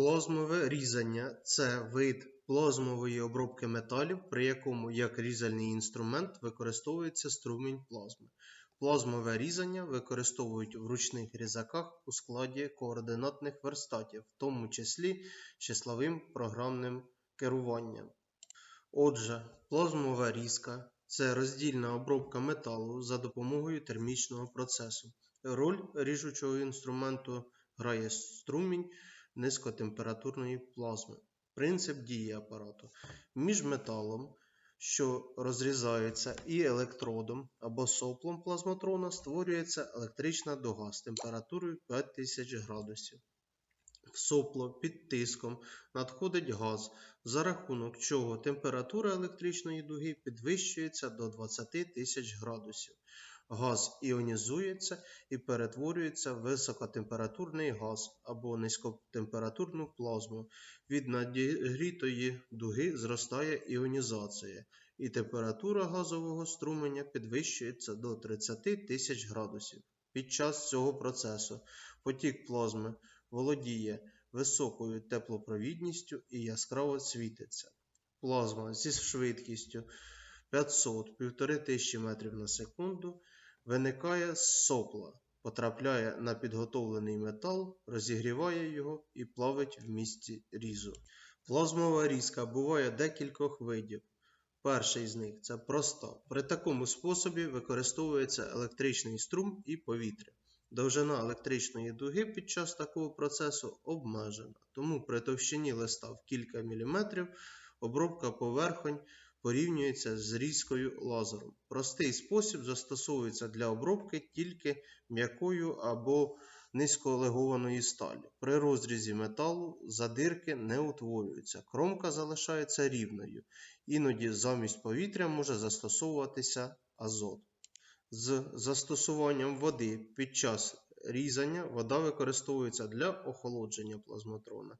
Плазмове різання це вид плазмової обробки металів, при якому як різальний інструмент використовується струмінь плазми. Плазмове різання використовують в ручних різаках у складі координатних верстатів, в тому числі числовим програмним керуванням. Отже, плазмова різка це роздільна обробка металу за допомогою термічного процесу. Роль ріжучого інструменту грає струмінь низькотемпературної плазми. Принцип дії апарату. Між металом, що розрізається, і електродом або соплом плазматрона створюється електрична дуга з температурою 5000 градусів. В сопло під тиском надходить газ, за рахунок чого температура електричної дуги підвищується до 20 тисяч градусів. Газ іонізується і перетворюється в високотемпературний газ або низькотемпературну плазму. Від нагрітої дуги зростає іонізація, і температура газового струменя підвищується до 30 тисяч градусів. Під час цього процесу потік плазми володіє високою теплопровідністю і яскраво світиться. Плазма зі швидкістю 500-1500 метрів на секунду виникає сопла, потрапляє на підготовлений метал, розігріває його і плавить в місці різу. Плазмова різка буває декількох видів. Перший з них це проста. При такому способі використовується електричний струм і повітря. Довжина електричної дуги під час такого процесу обмежена, тому при товщині листа в кілька міліметрів обробка поверхонь порівнюється з різкою лазером. Простий спосіб застосовується для обробки тільки м'якою або низьколегованої сталі. При розрізі металу задирки не утворюються, кромка залишається рівною. Іноді замість повітря може застосовуватися азот. З застосуванням води під час різання вода використовується для охолодження плазматрона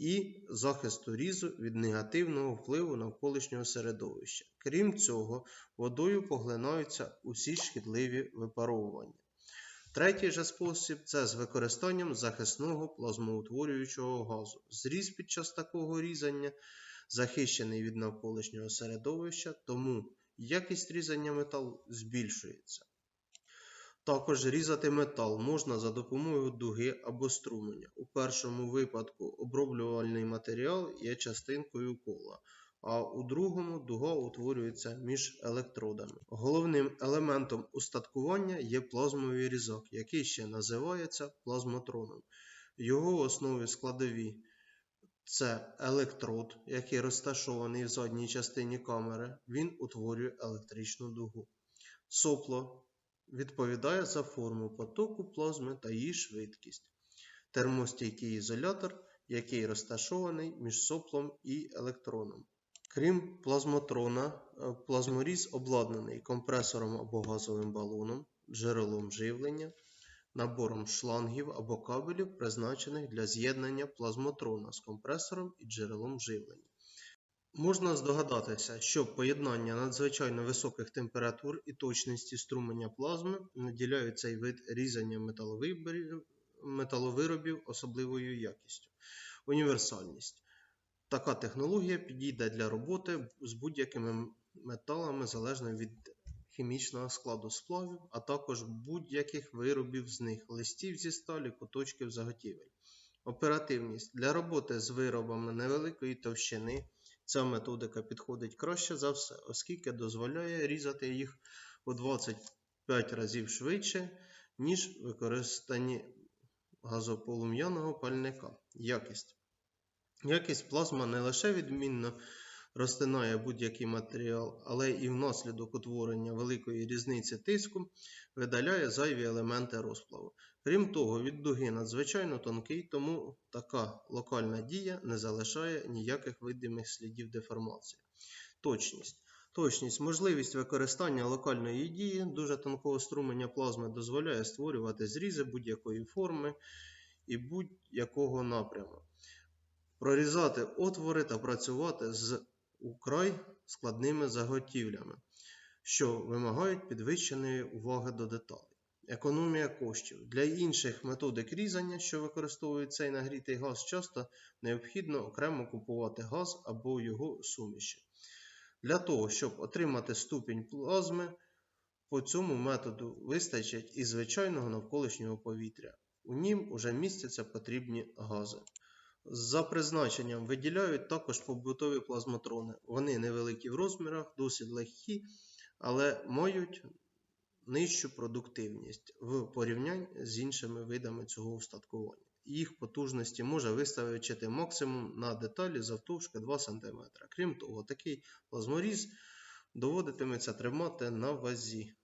і захисту різу від негативного впливу навколишнього середовища. Крім цього, водою поглинаються усі шкідливі випаровування. Третій же спосіб це з використанням захисного плазмоутворюючого газу. Зріз під час такого різання захищений від навколишнього середовища, тому якість різання металу збільшується. Також різати метал можна за допомогою дуги або струменя. У першому випадку оброблювальний матеріал є частинкою кола, а у другому дуга утворюється між електродами. Головним елементом устаткування є плазмовий різак, який ще називається плазмотроном. Його основі складові це електрод, який розташований в задній частині камери, він утворює електричну дугу. Сопло відповідає за форму потоку плазми та її швидкість. Термостійкий ізолятор, який розташований між соплом і електроном. Крім плазмотрона, е, плазморіз обладнаний компресором або газовим балоном, джерелом живлення, набором шлангів або кабелів, призначених для з'єднання плазмотрона з компресором і джерелом живлення. Можна здогадатися, що поєднання надзвичайно високих температур і точності струменя плазми наділяють цей вид різання металовиробів особливою якістю. Універсальність. Така технологія підійде для роботи з будь-якими металами залежно від хімічного складу сплавів, а також будь-яких виробів з них, листів зі сталі, куточків заготівель. Оперативність. Для роботи з виробами невеликої товщини ця методика підходить краще за все, оскільки дозволяє різати їх у 25 разів швидше, ніж використані газополум'яного пальника. Якість. Якість плазма не лише відмінно розтинає будь-який матеріал, але і внаслідок утворення великої різниці тиску видаляє зайві елементи розплаву. Крім того, від дуги надзвичайно тонкий, тому така локальна дія не залишає ніяких видимих слідів деформації. Точність. Точність, можливість використання локальної дії дуже тонкого струменя плазми дозволяє створювати зрізи будь-якої форми і будь-якого напряму, прорізати отвори та працювати з украй складними заготівлями, що вимагають підвищеної уваги до деталей. економія коштів. Для інших методик різання, що використовують цей нагрітий газ, часто необхідно окремо купувати газ або його суміші. Для того, щоб отримати ступінь плазми, по цьому методу вистачить і звичайного навколишнього повітря. У нім уже містяться потрібні гази. За призначенням виділяють також побутові плазматрони. Вони невеликі в розмірах, досить легкі, але мають нижчу продуктивність в порівнянні з іншими видами цього устаткування. Їх потужності може виставити максимум на деталі завтовшки 2 см. Крім того, такий плазморіз доводитиметься тримати на вазі